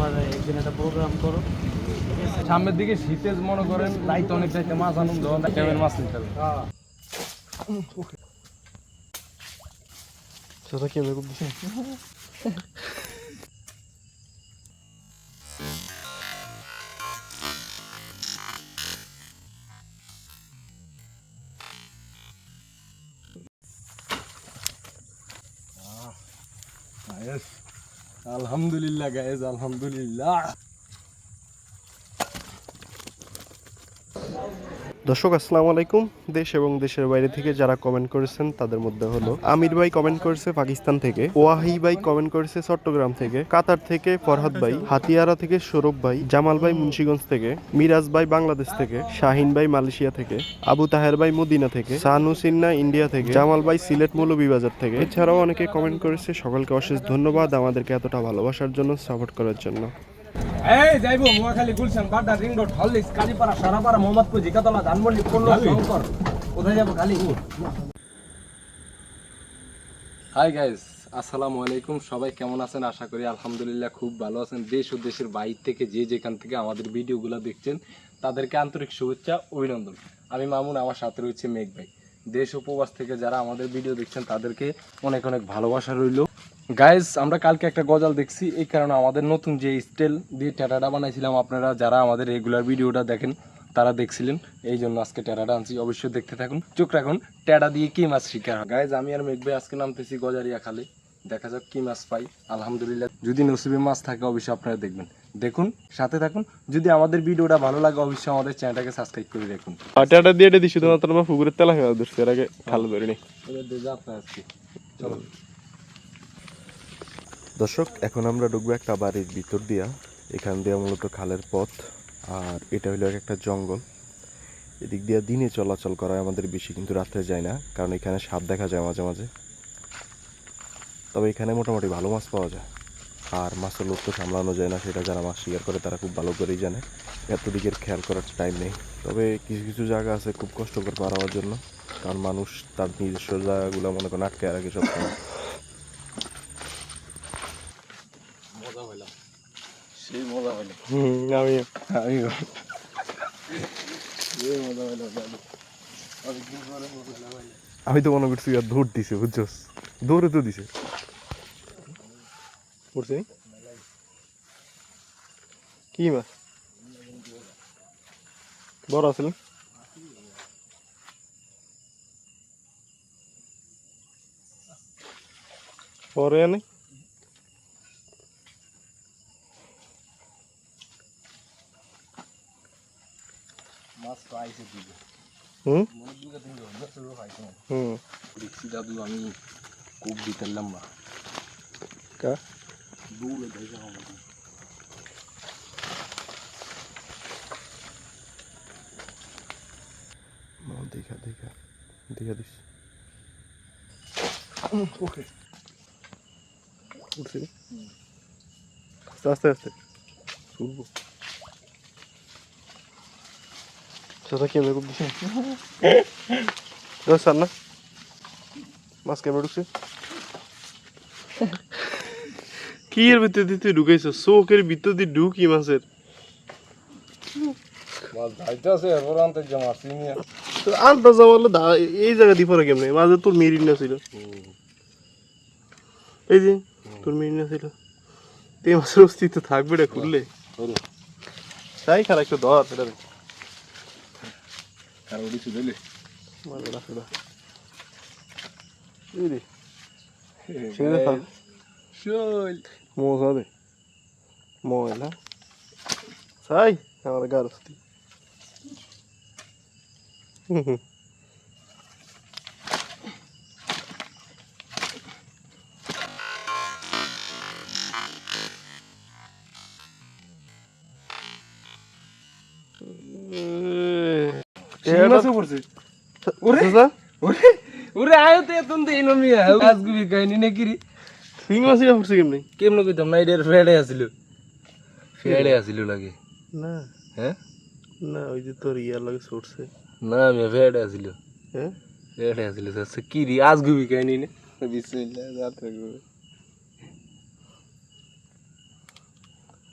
আবার একদিন একটা প্রোগ্রাম করো। সামনের দিকে শীতে মনে করেন লাইট অনেক চাইতে মাছ আনন্দ ক্যামের মাছ নিতে হবে। সেটা কি খুব দিছে আলহামদুলিল্লাহ গায়েজ আলহামদুলিল্লাহ দর্শক, আসসালামু আলাইকুম। দেশ এবং দেশের বাইরে থেকে যারা কমেন্ট করেছেন, তাদের মধ্যে হলো আমির ভাই কমেন্ট করেছে পাকিস্তান থেকে, ওয়াহি ভাই কমেন্ট করেছে চট্টগ্রাম থেকে, কাতার থেকে ফরহাদ ভাই, হাতিয়ারা থেকে সৌরভ ভাই, জামাল ভাই মুন্সিগঞ্জ থেকে, মিরাজ ভাই বাংলাদেশ থেকে, শাহিন ভাই মালয়েশিয়া থেকে, আবু তাহের ভাই মদিনা থেকে, সানু সিন্না ইন্ডিয়া থেকে, জামাল ভাই সিলেট মৌলভীবাজার থেকে। এছাড়াও অনেকে কমেন্ট করেছে, সকলকে অশেষ ধন্যবাদ আমাদেরকে এতটা ভালোবাসার জন্য সাপোর্ট করার জন্য। এই যাইবো মোয়াখালী গুলশান বাড্ডা রিং রোড হলদিস কাজীপাড়া সারাপাড়া মোহাম্মদপুর জিকাতলা ধানমন্ডি শঙ্কর। কোথায় যাব খালি হাই গাইস আসসালামু আলাইকুম। সবাই কেমন আছেন? আশা করি আলহামদুলিল্লাহ খুব ভালো আছেন। দেশ ও দেশের বাইর থেকে যে যেখান থেকে আমাদের ভিডিওগুলো দেখছেন তাদেরকে আন্তরিক শুভেচ্ছা অভিনন্দন। আমি মামুন আমার সাথে রয়েছে মেঘ ভাই। দেশ উপবাস থেকে যারা আমাদের ভিডিও দেখছেন তাদেরকে অনেক অনেক ভালোবাসা রইল। গাইজ আমরা কালকে একটা গজাল দেখছি। এই কারণে আমাদের নতুন যে স্টেল দিয়ে ট্যাটাটা বানাইছিলাম আপনারা যারা আমাদের রেগুলার ভিডিওটা দেখেন তারা দেখছিলেন। এই জন্য আজকে ট্যাটাটা আনছি। অবশ্যই দেখতে থাকুন। চোখ রাখুন ট্যাটা দিয়ে কি মাছ শিকার হয়? গাইজ আমি আর মেঘবে আজকে নামতেছি গজারিয়া খালে। দেখা যাক কি মাছ পাই। আলহামদুলিল্লাহ যদি নসিবে মাছ থাকে অবশ্যই আপনারা দেখবেন। দেখুন সাথে থাকুন। যদি আমাদের ভিডিওটা ভালো লাগে অবশ্যই আমাদের চ্যানেলটাকে সাবস্ক্রাইব করে রাখুন। ট্যাটা দিয়ে দিছি তোমার তোর পুকুরের তেলা হয়ে ধরছে এর আগে খাল ধরিনি। যা আপনার আজকে। চলো। দর্শক, এখন আমরা ঢুকবো একটা বাড়ির ভিতর দিয়া। এখান দিয়ে মূলত খালের পথ, আর এটা হলো একটা জঙ্গল। এদিক দিয়ে দিনে চলাচল করা আমাদের বেশি, কিন্তু রাত্রে যায় না, কারণ এখানে সাপ দেখা যায় মাঝে মাঝে। তবে এখানে মোটামুটি ভালো মাছ পাওয়া যায়। আর মাছের লোক তো সামলানো যায় না, সেটা যারা মাছ শিকার করে তারা খুব ভালো করেই জানে। এত দিকের খেয়াল করার টাইম নেই। তবে কিছু কিছু জায়গা আছে খুব কষ্টকর পার হওয়ার জন্য, কারণ মানুষ তার নিজস্ব জায়গাগুলো মনে করেন আটকে রাখে সবসময়। সেই মজা হুম আমি আমি মজা হইল অনেকদিন পরে মজা হইলাম আমি তো মনে করছি আর দৌড় দিছে বুঝছস দৌড়ে তো দিছে। পড়ছে কি মাছ বড় আছিল পরে আনে মাছ তো আইসে দিবে হুম মনে দুর্গা দিন দশ টাকা পাইছে না হুম দেখছি দাদু আমি খুব দিতাম না কা দূরে দেখে আমাকে ও, দেখা দেখা দেখা দিস ওকে উঠছে আস্তে আস্তে আস্তে তুলবো সেটা কে বেকুব দিছে সার না মাছ কেমন ঢুকছে কি এর ভিতর দিয়ে তুই ঢুকাইছ চোখের ভিতর দিয়ে ঢুকি মাছের আলটা যাওয়ালে এই জায়গা দিয়ে পরে কেমনে মাঝে তোর মেরিন না ছিল এই যে তোর মেরিন না ছিল তে মাছের অস্তিত্ব থাকবে রে খুললে তাই খারাপ একটু ধর এটা দেখ আর ওটি চলে মাঝে রাখে দাও এই রে। ছেড়ে থাক শোল মজা দে ময়লা। তাই আমার গার অস্তি পড়ছে ওরে ওরে ওরে আয়ো তো এতন দেই না মিয়া আজগুবি কাহিনী নাকি রে ফিং মাছিটা পড়ছে কেমনি কেমন কইতাম না এটা ফেড়ে আসিল ফেড়ে আসিল লাগে না হ্যাঁ না ওই যে তোর ইয়ার লাগে ছুটছে না মিয়া ফেড়ে আসিল হ্যাঁ ফেড়ে আসিল সে কি রে আজগুবি কাহিনী না বিসমিল্লাহ যাতে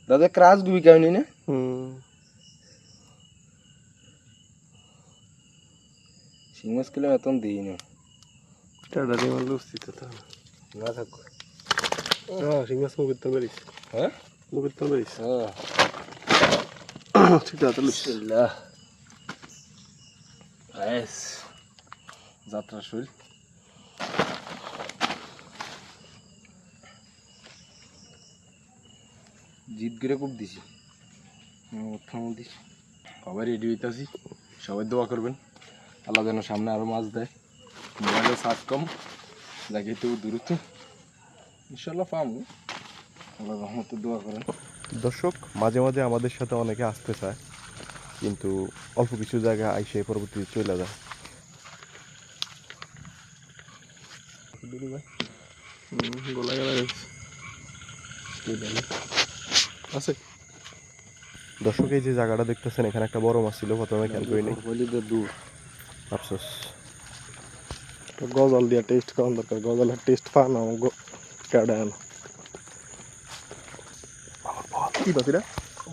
দাদা ক্রাস গুবি কাহিনী না হুম শিং মাছ কিলো এতন দিই না। টাটা দিয়ে মারলে উচিত তো না থাকো। হ্যাঁ শিং মাছ মুখের তো হ্যাঁ? মুখের তো হ্যাঁ ঠিক আছে আইস যাত্রা শুরু। জিত করে খুব দিছি। উত্থান দিছি। সবাই রেডি হইতাছি। সবাই দোয়া করবেন। আল্লাহ যেন সামনে আরও মাছ দেয়। মোবাইলে সাত কম দেখে তো দূরত্ব। ইনশাল্লাহ পাবো। আল্লাহ রহমতে দোয়া করেন। দর্শক মাঝে মাঝে আমাদের সাথে অনেকে আসতে চায় কিন্তু অল্প কিছু জায়গা আইসে পরবর্তীতে চলে যায়। গেল আছে। দর্শক এই যে জায়গাটা দেখতেছেন এখানে একটা বড় মাছ ছিল প্রথমে খেয়াল করিনি। দূর। আফসোস। গজাল দিয়া টেস্ট করার দরকার। গজালের টেস্ট পান কাটা আনো কি পাস এটা?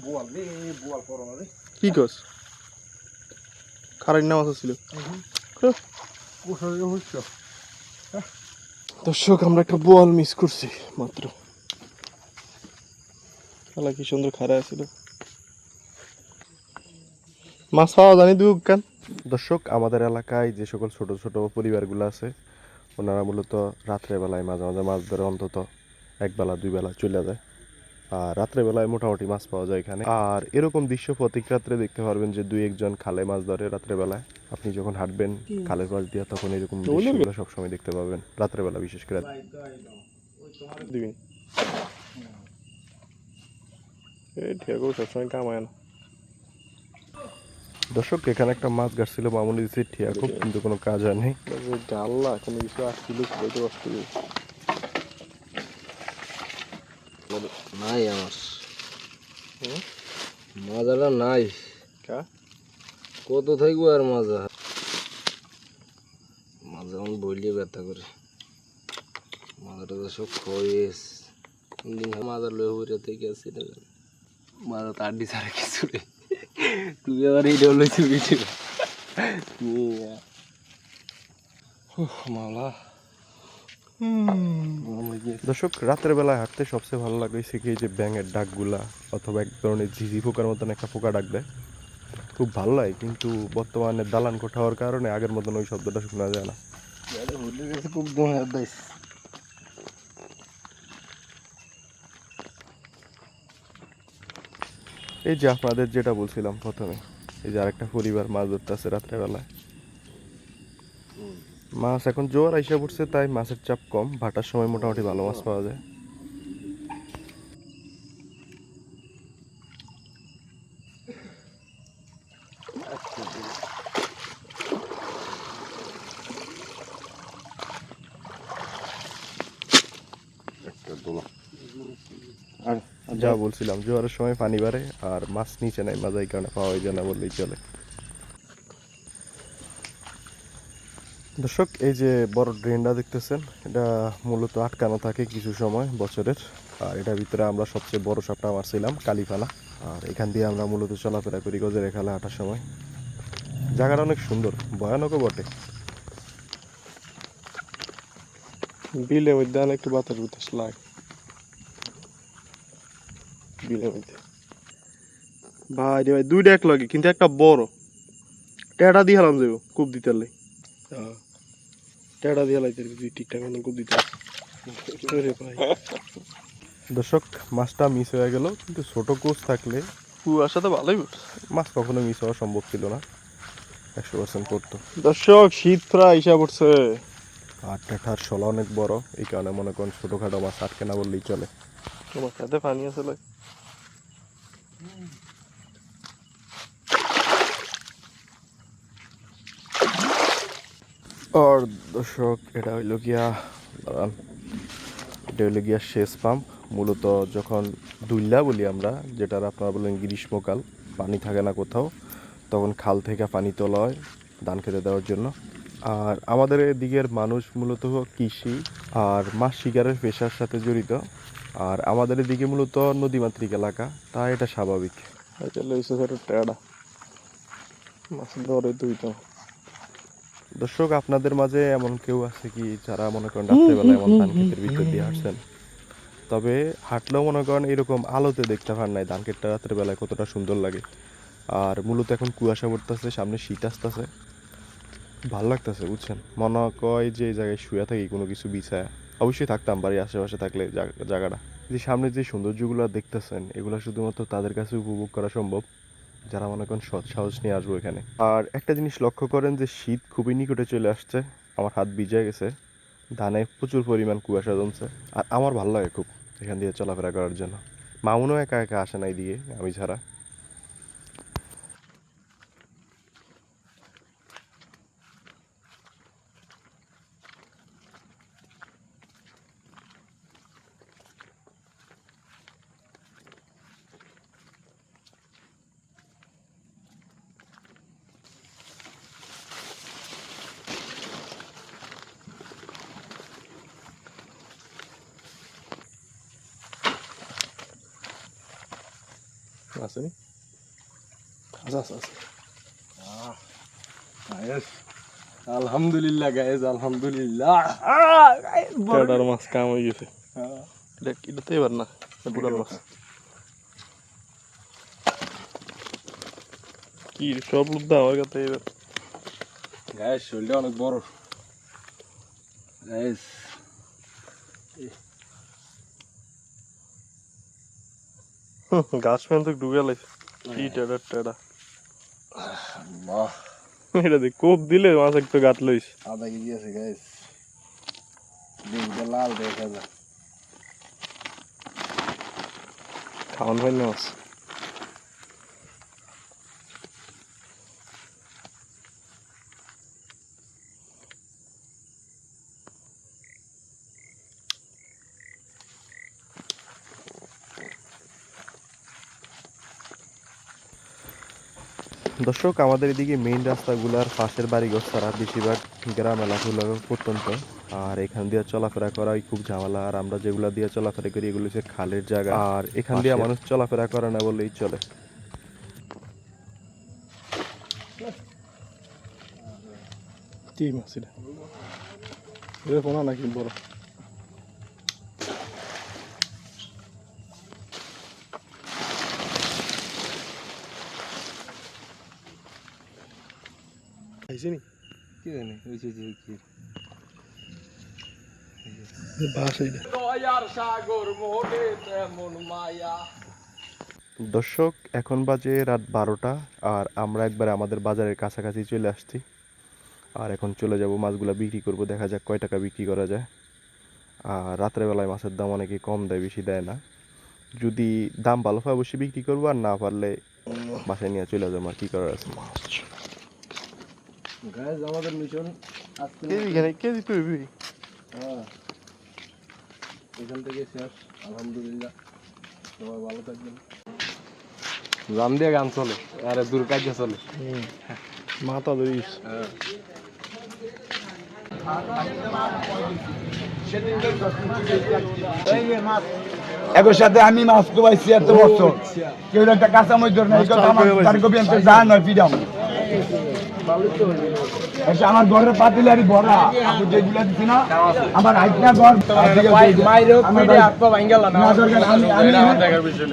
বোয়াল রে বোয়াল করো না রে। কি কস? খারাই নাম ছিল দর্শক আমরা একটা বোয়াল মিস করছি মাত্র। খেলা কি সুন্দর খারাই ছিল মাছ পাওয়া জানি দুঃখ কেন। দর্শক আমাদের এলাকায় যে সকল ছোট ছোট পরিবারগুলো আছে ওনারা মূলত রাত্রেবেলায় মাঝে মাঝে মাছ ধরে অন্তত এক বেলা দুই বেলা চলে যায়। আর রাত্রেবেলায় মোটামুটি মাছ পাওয়া যায় এখানে। আর এরকম দৃশ্য প্রত্যেক রাত্রে দেখতে পারবেন যে দুই একজন খালে মাছ ধরে রাত্রেবেলায় আপনি যখন হাঁটবেন খালের পাশ দিয়ে তখন এরকম দৃশ্যগুলো সবসময় দেখতে পাবেন রাত্রেবেলা বিশেষ করে। সবসময় কামায় না। দর্শক এখানে একটা মাছ গাছ ছিল মামুনি দিচ্ছে ঠিয়া খুব কিন্তু কোনো কাজ হয়নি। ডাল্লা কোনো কিছু আসছিল বইতে আসছিল। নাই আমার। মাজাটা নাই। কা? কত থাকব আর মাজা? মাজা আমি বইলে ব্যথা করে। মাজাটা তো সব খয়েস দিন মাজার লয়ে হইরে থেকে আসছি না মাজা তার ছাড়া কিছু রে তুই আবার এইটা লইছি কিছু মাওলা। দর্শক রাতের বেলায় হাঁটতে সবচেয়ে ভালো লাগে কি এই যে ব্যাঙের ডাকগুলা অথবা এক ধরনের ঝিঝি পোকার মতন একটা পোকা ডাক দেয়। খুব ভালো লাগে কিন্তু বর্তমানে দালান কোঠা হওয়ার কারণে আগের মতন ওই শব্দটা শোনা যায় না। খুব দোয়া দাইস এই যে আপনাদের যেটা বলছিলাম প্রথমে এই যে আরেকটা পরিবার মাছ ধরতে আছে রাত্রেবেলায় মাছ এখন জোয়ার আইসা পড়ছে তাই মাছের চাপ কম ভাটার সময় মোটামুটি ভালো মাছ পাওয়া যায় আর যা বলছিলাম, জোয়ারের সময় পানি বাড়ে আর মাছ নিচে নাই মাছ এই কারণে পাওয়া যায় না বললেই চলে। দর্শক, এই যে বড় ড্রেনটা দেখতেছেন, এটা মূলত আটকানো থাকে কিছু সময়, বছরের। আর এটার ভিতরে আমরা সবচেয়ে বড় সাপটা মারছিলাম কালীফালা। আর এখান দিয়ে আমরা মূলত চলাফেরা করি গজের খেলা হাঁটার সময়। জায়গাটা অনেক সুন্দর, ভয়ানকও বটে। বিলে মধ্যে অনেক একটু বাতাস বাতাস লাগে। বিলের মধ্যে ভাই রে ভাই দুইটা এক লাগে কিন্তু একটা বড়। টেটা দিয়ে হালাম যাব খুব দিতে লাই টেটা দিয়ে লাইতে তুই ঠিকঠাক মতন খুব দিতে দর্শক মাছটা মিস হয়ে গেল কিন্তু ছোট কোচ থাকলে কুয়াশা তো ভালোই মাছ কখনো মিস হওয়া সম্ভব ছিল না। একশো পার্সেন্ট করতো। দর্শক শীত প্রায় ইসা পড়ছে। আর টেঠার শোলা অনেক বড় এই কারণে মনে করেন ছোটোখাটো মাছ আটকে না বললেই চলে। তোমার সাথে পানি আছে লাই আর দর্শক, এটা হইল গিয়া এটা হইল গিয়া শেষ পাম্প। মূলত যখন দুইলা বলি আমরা, যেটার আপনারা বলেন গ্রীষ্মকাল, পানি থাকে না কোথাও, তখন খাল থেকে পানি তোলা হয় ধান খেতে দেওয়ার জন্য। আর আমাদের এদিকের মানুষ মূলত কৃষি আর মাছ শিকারের পেশার সাথে জড়িত। আর আমাদের এদিকে মূলত নদীমাতৃক এলাকা তাই এটা স্বাভাবিক। টেড়া মাছ ধরে দর্শক আপনাদের মাঝে এমন কেউ আছে কি যারা মনে করেন রাত্রেবেলা এমন ধান ক্ষেতের ভিতর দিয়ে হাঁটছেন? তবে হাঁটলেও মনে করেন এরকম আলোতে দেখতে পার নাই ধান ক্ষেতটা রাত্রেবেলায় কতটা সুন্দর লাগে। আর মূলত এখন কুয়াশা পড়তেছে সামনে শীত আসতেছে। ভালো লাগতেছে বুঝছেন? মনে কয় যে এই জায়গায় শুয়ে থাকি কোনো কিছু বিছায়। অবশ্যই থাকতাম বাড়ির আশেপাশে থাকলে জায়গাটা। যে সামনে যে সৌন্দর্যগুলো দেখতেছেন, এগুলো শুধুমাত্র তাদের কাছে উপভোগ করা সম্ভব। যারা মনে করেন সৎ সাহস নিয়ে আসব এখানে। আর একটা জিনিস লক্ষ্য করেন যে শীত খুবই নিকটে চলে আসছে। আমার হাত ভিজে গেছে। ধানে প্রচুর পরিমাণ কুয়াশা জমছে। আর আমার ভালো লাগে খুব এখান দিয়ে চলাফেরা করার জন্য। মামুনও একা একা আসে না এইদিকে আমি ছাড়া। আছে নি গায়েস আলহামদুলিল্লাহ গায়েস আলহামদুলিল্লাহ। টেড়ার মাছ কাম হয়ে গেছে। এটা এটা এবার না বুড়ার মাছ। কি সব লোক আমার কাছে এবার। গায়েস শরীরটা অনেক বড়। গায়েস গাছ তো ডুবে লাইছে কি টেড়া। টেড়া বাহ এটা দেখ কোপ দিলে মাছ একটু গাত লইস। আধা কেজি আছে গাইস দেখবে লাল দেখা যায়। খাওয়ান হয় না মাছ। দর্শক আমাদের এদিকে মেইন রাস্তাগুলোর পাশের বাড়িঘর ছাড়া বেশিরভাগ গ্রাম এলাকাগুলো প্রত্যন্ত আর এখান দিয়ে চলাফেরা করাই খুব ঝামেলা। আর আমরা যেগুলো দিয়ে চলাফেরা করি এগুলো হচ্ছে খালের জায়গা। আর এখান দিয়ে মানুষ চলাফেরা করে না বললেই চলে। কি মাছ এটা এটা নাকি বড়? খাইছে নি কি জানি যে কি? দর্শক এখন বাজে রাত বারোটা আর আমরা একবার আমাদের বাজারের কাছাকাছি চলে আসছি। আর এখন চলে যাব মাছগুলো বিক্রি করব দেখা যাক কয় টাকা বিক্রি করা যায়। আর রাত্রেবেলায় মাছের দাম অনেকে কম দেয় বেশি দেয় না। যদি দাম ভালো হয় অবশ্যই বিক্রি করব আর না পারলে বাসায় নিয়ে চলে যাব আর কি করার আছে? গায়েস আমাদের মিশন আজকে কেজি খানে কেজি তুই হ্যাঁ। এখান থেকে শেষ আলহামদুলিল্লাহ। সবাই ভালো থাকবেন। দিয়ে গান চলে আরে দূর কাজে চলে। মাথা ধরিস হ্যাঁ। একের সাথে আমি মাছ কোবাইছি এত বছর। কেউ একটা কাঁচা মজ ধরে না এই কথা আমার তার কবি আমি যা ফিরাম আমার ঘরের পাতিলারি ভরা। আপনি যেগুলা দিছি না আমার হাইট না ঘর না দরকার, আমি আমি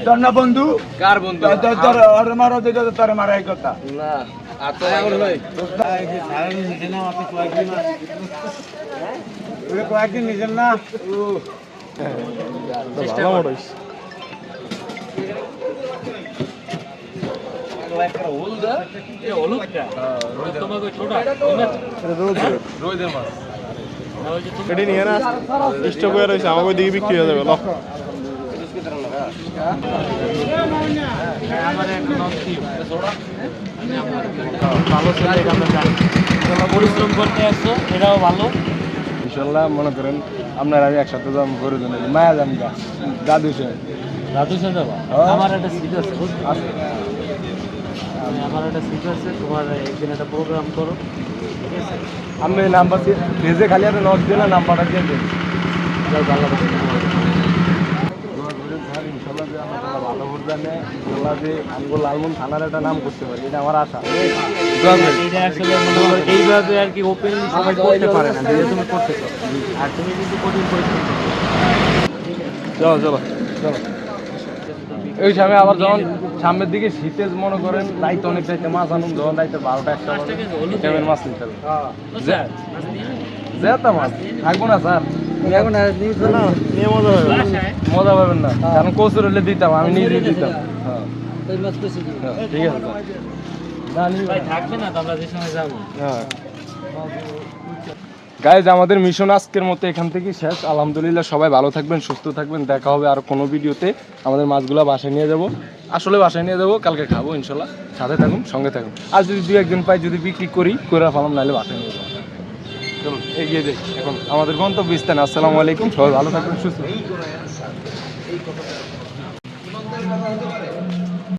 তোর না বন্ধু। কার বন্ধু? তোর- তোর- ওর মারা যেটা তোর মারা এই কথা। না কয়েকদিন নিজের না? ভালো এটি নিয়ে না। স্টক হয়ে রয়েছে আমাকে দিকে বিক্রি হয়ে যাবে পরিশ্রম করতে আসছো এটাও ভালো। ইনশাল্লাহ মনে করেন আপনার আমি একসাথে যাম করে দেন মায়া গা দাদু সে দাদু যাবা? হ্যাঁ। আমার একটা সিট আছে। আমি আমার একটা সিট আছে তোমার একদিন একটা প্রোগ্রাম করো। ঠিক আছে? আপনি নাম্বার দিয়ে ভেজে খালি একটা নক দিলে নাম্বারটা দিয়ে দেন যাও ভালো জানে ইনশাল্লাহ যে আমগো লালমন থানার একটা নাম করতে পারি এটা আমার আশা। মনে এইভাবে আর কি ওপেনলি সবাই করতে পারে না যেটা তুমি করতেছো আর তুমি কিন্তু কঠিন পরিশ্রম করছ চলো চলো চলো ওই সময় আবার যখন সামনের দিকে শীতে মনে করেন রাইতে অনেক রাইতে মাছ আনুন যখন রাইতে বারোটা একটা মাছ নিতে হবে? যেতা মাছ থাকব না স্যার। মজা হবে। মজা পাবেন না। কারণ কচুর হলে দিতাম আমি নিজে দিতাম। হ্যাঁ। হ্যাঁ, ঠিক আছে। থাকবে না তো আমরা যে সময় যাব। হ্যাঁ। গাইজ আমাদের মিশন আজকের মতো এখান থেকেই শেষ। আলহামদুলিল্লাহ, সবাই ভালো থাকবেন, সুস্থ থাকবেন। দেখা হবে আর কোনো ভিডিওতে। আমাদের মাছগুলো বাসায় নিয়ে যাব। আসলে বাসায় নিয়ে যাব, কালকে খাব ইনশাল্লাহ। সাথে থাকুন, সঙ্গে থাকুন। আর যদি দু একদিন পাই, যদি বিক্রি করি, করে ফেলাম, নাহলে বাসায় নিয়ে যাব। এগিয়ে যাই। এখন আমাদের গন্তব্য স্থান। আসসালামু আলাইকুম। সবাই ভালো থাকবেন, সুস্থ।